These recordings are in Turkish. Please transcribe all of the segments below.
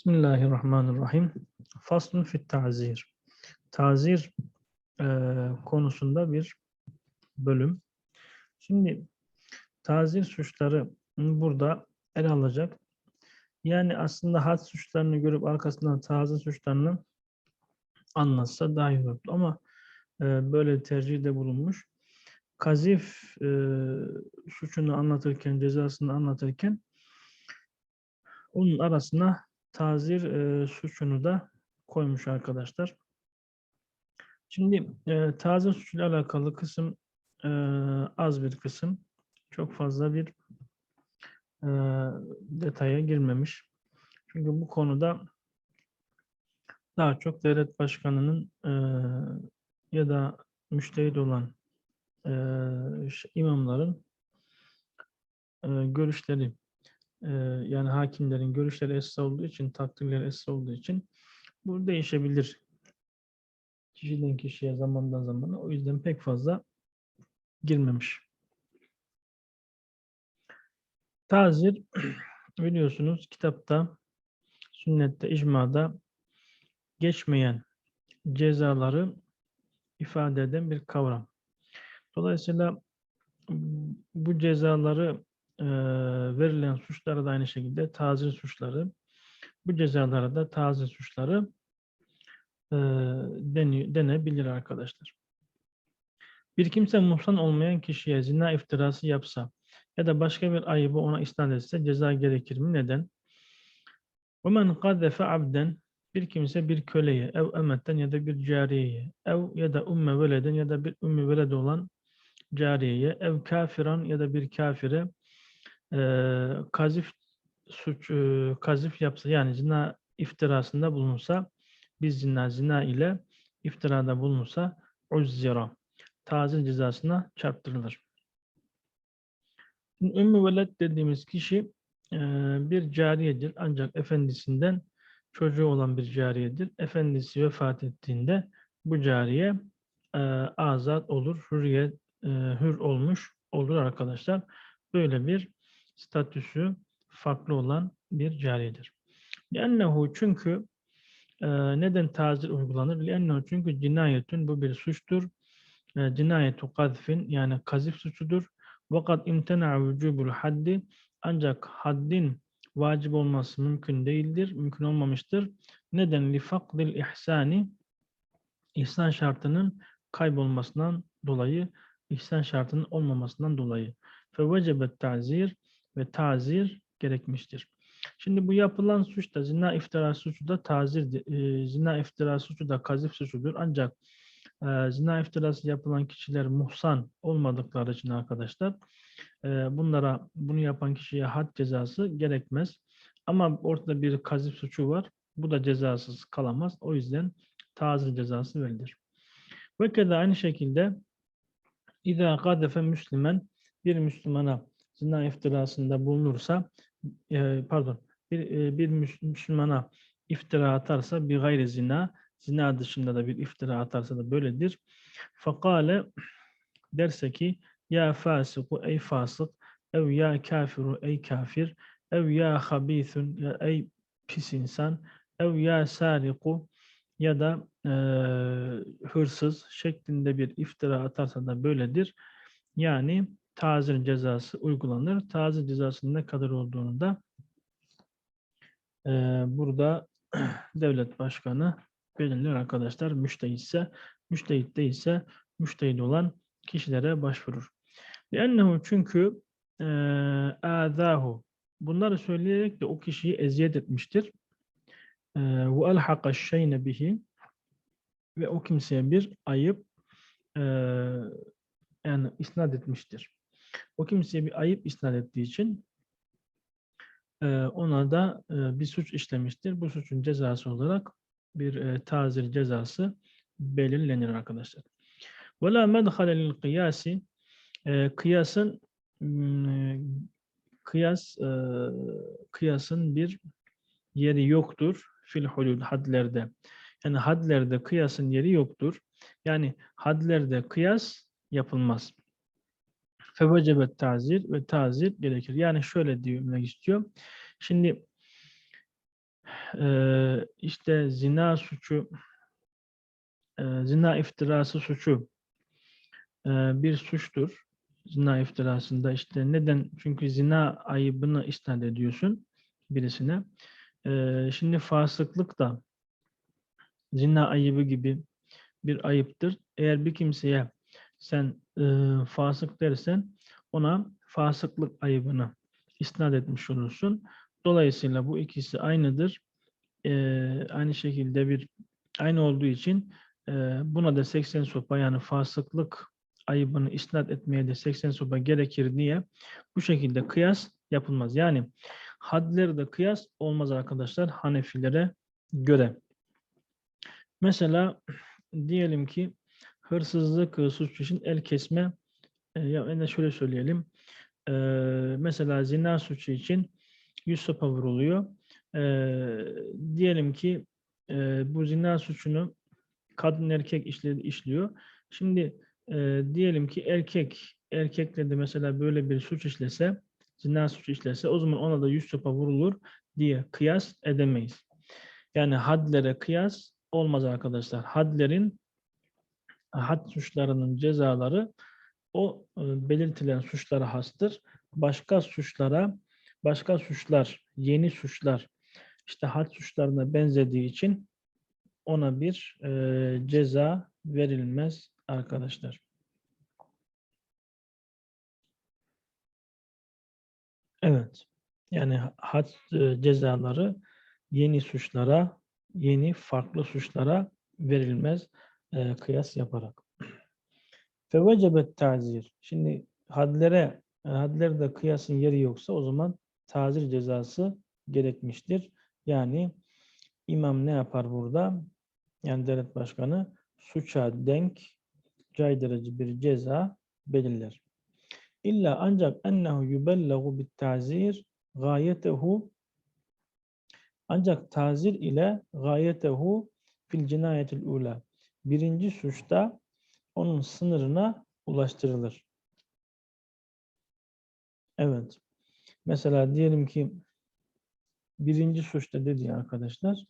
Bismillahirrahmanirrahim. Faslun fit tazir. Tazir eee, konusunda bir bölüm. Şimdi tazir suçları burada ele alacak. Yani aslında had suçlarını görüp arkasından tazir suçlarını anlatsa daha iyi olurdu. Ama eee, böyle tercihde bulunmuş. Kazif eee, suçunu anlatırken, cezasını anlatırken onun arasına tazir eee, suçunu da koymuş arkadaşlar. Şimdi eee tazir suçuyla alakalı kısım eee, az bir kısım. Çok fazla bir eee, detaya girmemiş. Çünkü bu konuda daha çok devlet başkanının eee, ya da müştehit olan ş- imamların eee, görüşleri eee, yani hakimlerin görüşleri esas olduğu için, takdirleri esas olduğu için bu değişebilir. Kişiden kişiye, zamandan zamana. O yüzden pek fazla girmemiş. Tazir biliyorsunuz kitapta, sünnette, icmada geçmeyen cezaları ifade eden bir kavram. Dolayısıyla bu cezaları e, verilen suçlara da aynı şekilde tazir suçları, bu cezalara da tazir suçları e, deniyor, denebilir arkadaşlar. Bir kimse muhsan olmayan kişiye zina iftirası yapsa ya da başka bir ayıbı ona isnat etse ceza gerekir mi? Neden? وَمَنْ قَذَفَ عَبْدًا Bir kimse bir köleye, ev emetten ya da bir cariyeye, ev ya da umme veleden ya da bir ümmü veled olan cariyeye, ev kafiran ya da bir kafire eee, kazif suç eee, kazif yapsa yani zina iftirasında bulunsa biz zina zina ile iftirada bulunsa uzzira tazir cezasına çarptırılır. Şimdi Ümmü veled dediğimiz kişi eee, bir cariyedir ancak efendisinden çocuğu olan bir cariyedir. Efendisi vefat ettiğinde bu cariye eee, azat olur, hürriyet eee, hür olmuş olur arkadaşlar. Böyle bir statüsü farklı olan bir cariyedir. Lennehu çünkü e, neden tazir uygulanır? Lennehu çünkü cinayetün bu bir suçtur. E, Cinayetu kazfin yani kazif suçudur. Vakat imtena vücubul haddi ancak haddin vacip olması mümkün değildir, mümkün olmamıştır. Neden? Lifakdil ihsani ihsan şartının kaybolmasından dolayı, ihsan şartının olmamasından dolayı. Fevecebet tazir ve tazir gerekmiştir. Şimdi bu yapılan suç da zina iftira suçu da tazir, zina iftira suçu da kazif suçudur. Ancak e, zina iftirası yapılan kişiler muhsan olmadıkları için arkadaşlar e, bunlara bunu yapan kişiye had cezası gerekmez. Ama ortada bir kazif suçu var. Bu da cezasız kalamaz. O yüzden tazir cezası verilir. Ve keda aynı şekilde İza kadefe Müslüman bir Müslümana zina iftirasında bulunursa e, pardon bir, e, bir Müs- Müslümana iftira atarsa bir gayri zina zina dışında da bir iftira atarsa da böyledir. Fakale derse ki ya fasiku ey fasık ev ya kafiru ey kafir ev ya habithun ya ey pis insan ev ya sariku ya da eee, hırsız şeklinde bir iftira atarsa da böyledir. Yani tazir cezası uygulanır. Tazir cezasının ne kadar olduğunu da e, burada devlet başkanı belirliyor arkadaşlar. Müştehit ise, müştehit değilse müştehit olan kişilere başvurur. Liannehu çünkü e, azahu. Bunları söyleyerek de o kişiyi eziyet etmiştir. E, ve alhaka şeyne bihi ve o kimseye bir ayıp e, yani isnat etmiştir. O kimseye bir ayıp isnat ettiği için eee, ona da eee, bir suç işlemiştir. Bu suçun cezası olarak bir eee, tazir cezası belirlenir arkadaşlar. وَلَا مَدْخَلَ لِلْقِيَاسِ Eee, Kıyasın mm, kıyas eee, kıyasın bir yeri yoktur fil hudud hadlerde. Yani hadlerde kıyasın yeri yoktur. Yani hadlerde kıyas yapılmaz. Fevecebet tazir ve tazir gerekir. Yani şöyle demek istiyor. Şimdi işte zina suçu, zina iftirası suçu bir suçtur. Zina iftirasında işte neden? Çünkü zina ayıbını isnat ediyorsun birisine. Şimdi fasıklık da zina ayıbı gibi bir ayıptır. Eğer bir kimseye sen eee, fasık dersen ona fasıklık ayıbını isnat etmiş olursun. Dolayısıyla bu ikisi aynıdır. Eee, aynı şekilde bir aynı olduğu için eee, buna da 80 sopa yani fasıklık ayıbını isnat etmeye de 80 sopa gerekir diye bu şekilde kıyas yapılmaz. Yani hadleri de kıyas olmaz arkadaşlar Hanefilere göre. Mesela diyelim ki hırsızlık suçu için el kesme e, ya en de şöyle söyleyelim. E, mesela zina suçu için 100 sopa vuruluyor. E, diyelim ki e, bu zina suçunu kadın erkek işliyor. Şimdi diyelim ki erkek erkekle de mesela böyle bir suç işlese, zina suçu işlese o zaman ona da 100 sopa vurulur diye kıyas edemeyiz. Yani hadlere kıyas olmaz arkadaşlar. Hadlerin had suçlarının cezaları o e, belirtilen suçlara hastır. Başka suçlara, başka suçlar, yeni suçlar işte had suçlarına benzediği için ona bir e, ceza verilmez arkadaşlar. Evet. Yani had e, cezaları yeni suçlara, yeni farklı suçlara verilmez e, kıyas yaparak. Fevecebet tazir. Şimdi hadlere, hadlerde kıyasın yeri yoksa o zaman tazir cezası gerekmiştir. Yani imam ne yapar burada? Yani devlet başkanı suça denk caydırıcı bir ceza belirler. İlla ancak ennehu yubellagu bit tazir gayetehu ancak tazir ile gayetehu fil cinayetil ula birinci suçta onun sınırına ulaştırılır. Evet. Mesela diyelim ki birinci suçta dedi arkadaşlar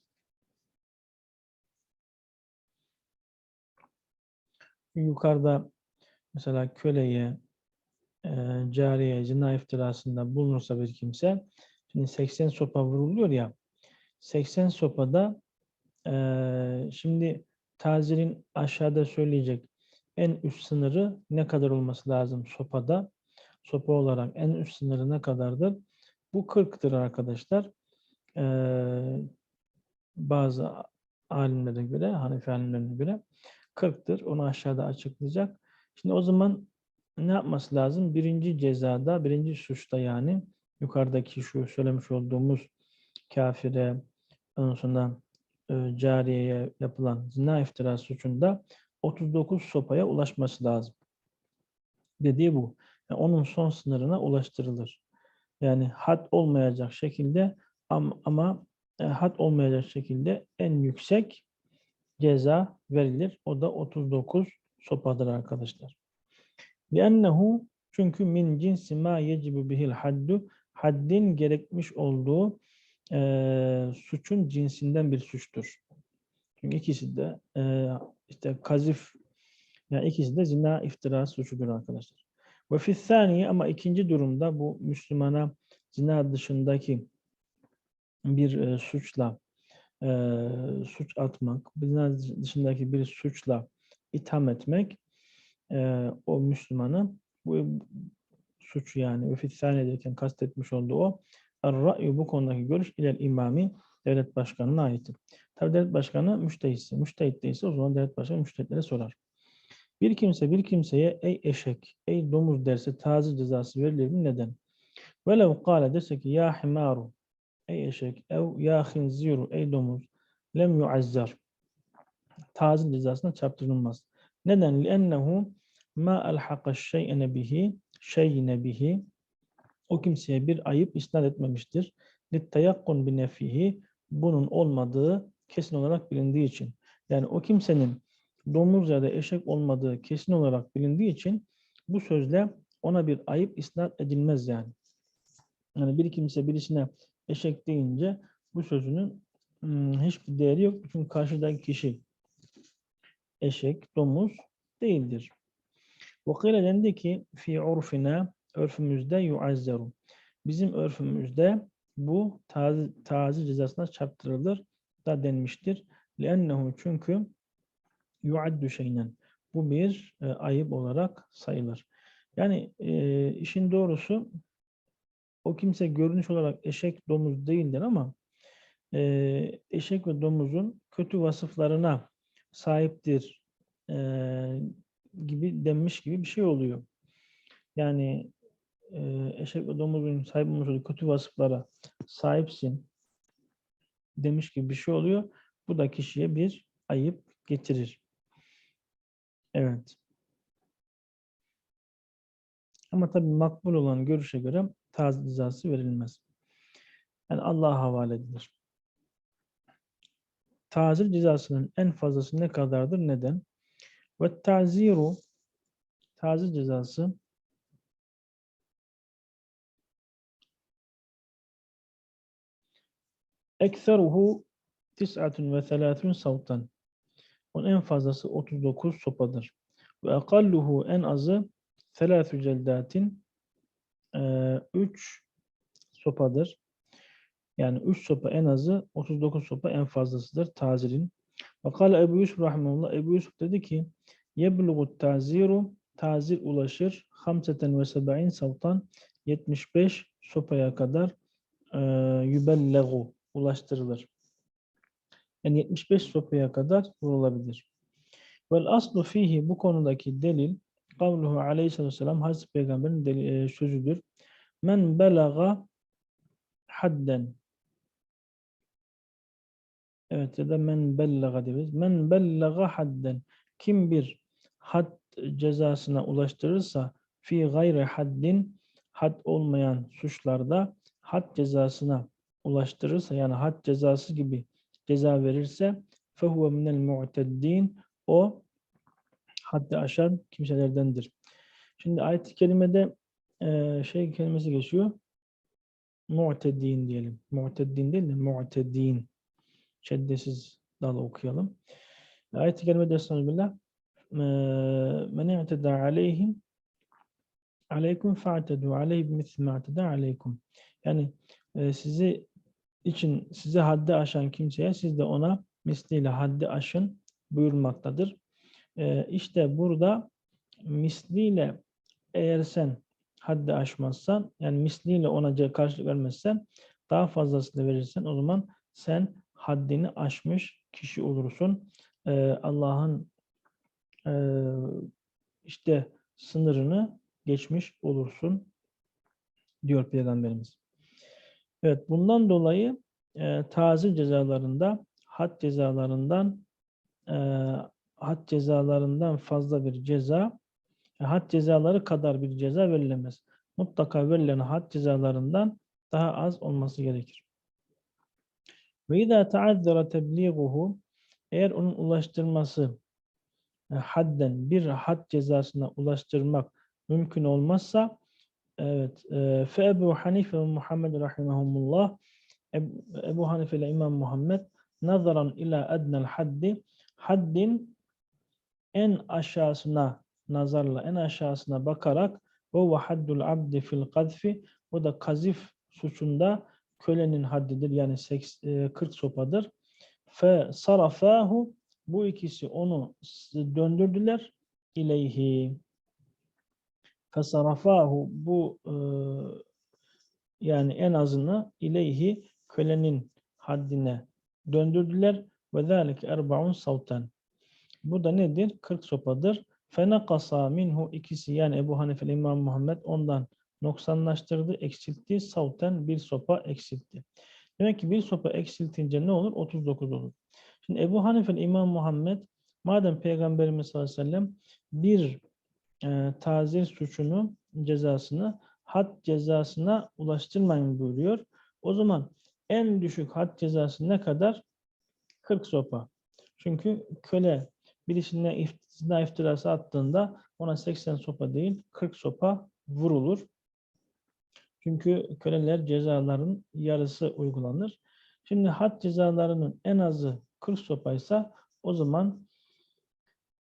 yukarıda mesela köleye, e, cariye, zina iftirasında bulunursa bir kimse, şimdi 80 sopa vuruluyor ya, 80 sopada e, şimdi tazirin aşağıda söyleyecek en üst sınırı ne kadar olması lazım sopada? Sopa olarak en üst sınırı ne kadardır? Bu 40'tır arkadaşlar. Ee, bazı alimlere göre, Hanefi alimlerine göre 40'tır. Onu aşağıda açıklayacak. Şimdi o zaman ne yapması lazım? Birinci cezada, birinci suçta yani yukarıdaki şu söylemiş olduğumuz kafire, ondan sonra cariyeye yapılan zina iftirası suçunda 39 sopaya ulaşması lazım. Dediği bu. Yani onun son sınırına ulaştırılır. Yani had olmayacak şekilde ama, ama e, had olmayacak şekilde en yüksek ceza verilir. O da 39 sopadır arkadaşlar. لِأَنَّهُ çünkü min cinsi ma yecibu bihil haddu haddin gerekmiş olduğu e, suçun cinsinden bir suçtur. Çünkü ikisi de e, işte kazif yani ikisi de zina iftira suçudur arkadaşlar. Ve fissaniye ama ikinci durumda bu Müslümana zina dışındaki bir e, suçla e, suç atmak, zina dışındaki bir suçla itham etmek e, o Müslümanı bu suçu yani fissaniye derken kastetmiş olduğu o Er-ra'yu bu konudaki görüş iler imami devlet başkanına aittir. Tabi devlet başkanı müştehitse, müştehit değilse o zaman devlet başkanı müştehitlere sorar. Bir kimse bir kimseye ey eşek, ey domuz derse taze cezası verilir mi? Neden? Velev kâle dese ki ya himaru, ey eşek, ev ya hinziru, ey domuz, lem yuazzar. Taze cezasına çarptırılmaz. Neden? Lennehu ma alhaka şey'ene bihi, şeyine bihi, o kimseye bir ayıp isnat etmemiştir. لِتَّيَقُّنْ بِنَفِيهِ Bunun olmadığı kesin olarak bilindiği için. Yani o kimsenin domuz ya da eşek olmadığı kesin olarak bilindiği için bu sözle ona bir ayıp isnat edilmez yani. Yani bir kimse birisine eşek deyince bu sözünün hmm, hiçbir değeri yok. Çünkü karşıdaki kişi eşek, domuz değildir. Vakile dendi ki fi urfina örfümüzde yuazzaru. Bizim örfümüzde bu tazi, tazi cezasına çarptırılır da denmiştir. Lennehu çünkü yuaddu şeynen. Bu bir e, ayıp olarak sayılır. Yani e, işin doğrusu o kimse görünüş olarak eşek domuz değildir ama e, eşek ve domuzun kötü vasıflarına sahiptir e, gibi denmiş gibi bir şey oluyor. Yani e, eşek ve domuzun sahip olmuş olduğu kötü vasıflara sahipsin demiş gibi bir şey oluyor. Bu da kişiye bir ayıp getirir. Evet. Ama tabii makbul olan görüşe göre tazı cezası verilmez. Yani Allah'a havale edilir. Tazir cezasının en fazlası ne kadardır? Neden? Ve taziru tazir cezası ekseruhu tis'atun ve selâthun savtan. Onun en fazlası 39 sopadır. Ve akalluhu en azı selâthü celdatin 3 sopadır. Yani 3 sopa en azı 39 sopa en fazlasıdır tazirin. Ve kâle Ebu Yusuf rahimahullah Ebu Yusuf dedi ki yeblugu taziru tazir ulaşır hamseten ve seba'in savtan 75 sopaya kadar e, yübellegu ulaştırılır. Yani 75 sopaya kadar vurulabilir. Vel aslu fihi bu konudaki delil kavluhu aleyhisselatü vesselam Hazreti Peygamber'in delil, e, sözüdür. Men belaga hadden Evet ya da men bellaga diyoruz. Men bellaga hadden. Kim bir had cezasına ulaştırırsa fi gayri haddin had olmayan suçlarda had cezasına ulaştırırsa yani had cezası gibi ceza verirse fehuve minel mu'teddin o haddi aşan kimselerdendir. Şimdi ayet-i kerimede e, şey kelimesi geçiyor. Mu'teddin diyelim. Mu'teddin değil de mu'teddin. Şeddesiz dal okuyalım. Ayet-i kerimede Estağfirullah men i'teda aleyhim aleykum fa'tedu aleyhi bimithli ma'teda aleykum. Yani e, sizi için size haddi aşan kimseye siz de ona misliyle haddi aşın buyurmaktadır. E, işte burada misliyle eğer sen haddi aşmazsan yani misliyle ona karşılık vermezsen daha fazlasını verirsen o zaman sen haddini aşmış kişi olursun. Ee, Allah'ın e, işte sınırını geçmiş olursun diyor Peygamberimiz. Evet bundan dolayı e, tazi cezalarında had cezalarından e, had cezalarından fazla bir ceza e, had cezaları kadar bir ceza verilemez. Mutlaka verilen had cezalarından daha az olması gerekir. Ve izâ taazzara tebliğuhu eğer onun ulaştırması e, hadden bir had cezasına ulaştırmak mümkün olmazsa evet e, fe Ebu Hanife ve Muhammed rahimahumullah Ebu Hanife ile İmam Muhammed nazaran ila adnel haddi haddin en aşağısına nazarla en aşağısına bakarak o haddul abdi fil kadfi o da kazif suçunda kölenin haddidir yani 40 sopadır. Fe sarafahu bu ikisi onu döndürdüler ileyhi. Fe sarafahu bu e, yani en azını ileyhi kölenin haddine döndürdüler ve zâlike erbaun savten. Bu da nedir? 40 sopadır. Fenakasa minhu ikisi yani Ebu Hanife İmam Muhammed ondan noksanlaştırdı, eksiltti. Savten bir sopa eksiltti. Demek ki bir sopa eksiltince ne olur? 39 olur. Şimdi Ebu Hanife İmam Muhammed madem Peygamberimiz sallallahu aleyhi ve sellem bir e, tazir suçunu cezasını had cezasına ulaştırmayın buyuruyor. O zaman en düşük had cezası ne kadar? 40 sopa. Çünkü köle birisine zina iftirası attığında ona 80 sopa değil 40 sopa vurulur. Çünkü köleler cezaların yarısı uygulanır. Şimdi had cezalarının en azı 40 sopaysa o zaman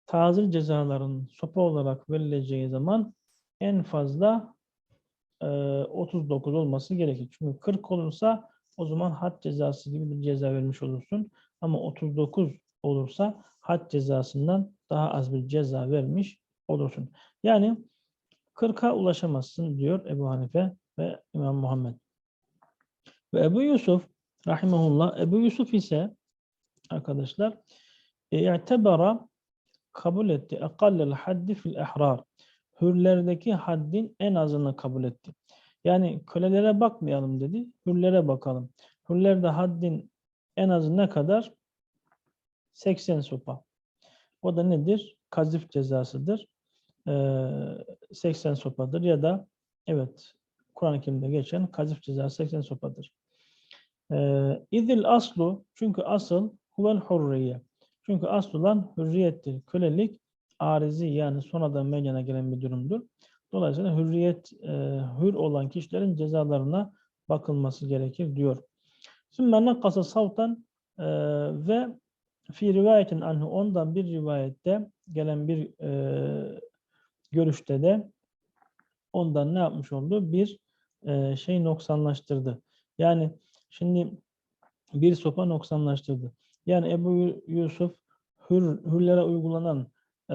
tazir cezalarının sopa olarak verileceği zaman en fazla e, 39 olması gerekir. Çünkü 40 olursa o zaman had cezası gibi bir ceza vermiş olursun. Ama 39 olursa had cezasından daha az bir ceza vermiş olursun. Yani 40'a ulaşamazsın diyor Ebu Hanife ve İmam Muhammed. Ve Ebu Yusuf rahimahullah Ebu Yusuf ise arkadaşlar i'tebara kabul etti. Ekallel haddi fil ihrar. Hürlerdeki haddin en azını kabul etti. Yani kölelere bakmayalım dedi. Hürlere bakalım. Hürlerde haddin en azı ne kadar? 80 sopa. O da nedir? Kazif cezasıdır. Ee, 80 sopadır ya da evet Kur'an-ı Kerim'de geçen kazif cezası 80 sopadır. Ee, İzil aslu çünkü asıl huvel hurriye. Çünkü asıl olan hürriyettir. Kölelik arizi yani sonradan meydana gelen bir durumdur. Dolayısıyla hürriyet e, hür olan kişilerin cezalarına bakılması gerekir diyor. Sümme nakasa savtan e, ve fi rivayetin anhu ondan bir rivayette gelen bir e, görüşte de ondan ne yapmış oldu? Bir e, şey noksanlaştırdı. Yani şimdi bir sopa noksanlaştırdı. Yani Ebu Yusuf hür, hürlere uygulanan e,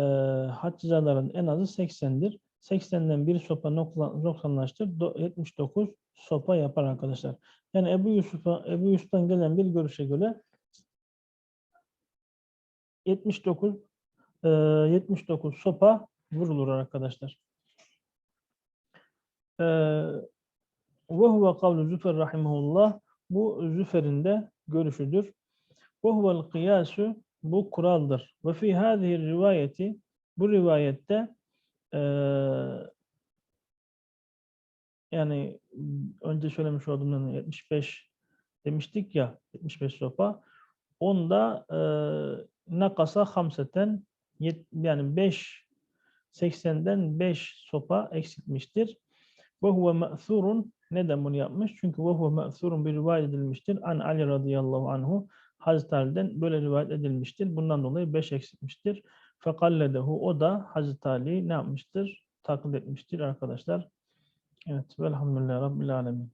had cezaların en azı 80'dir. 80'den bir sopa nokla- noksanlaştır. do- 79 sopa yapar arkadaşlar. Yani Ebu Yusuf'a Ebu Yusuf'tan gelen bir görüşe göre 79 e, 79 sopa vurulur arkadaşlar. Ve huve kavlu Züfer rahimahullah bu Züfer'in de görüşüdür. Huvel kıyasu bu kuraldır. Fi hadihi rivayeti bu rivayette eee, yani önce söylemiş olduğum yani 75 demiştik ya 75 sopa. Onda eee nakasa hamseten yani 5 80'den 5 sopa eksiltmiştir. Ve huve neden bunu yapmış? Çünkü ve huve bir rivayet edilmiştir. An Ali radıyallahu anhu Hazreti Ali'den böyle rivayet edilmiştir. Bundan dolayı 5 eksiltmiştir. Fekalledehu o da Hazreti Ali ne yapmıştır? Taklit etmiştir arkadaşlar. Evet. Velhamdülillah Rabbil Alemin.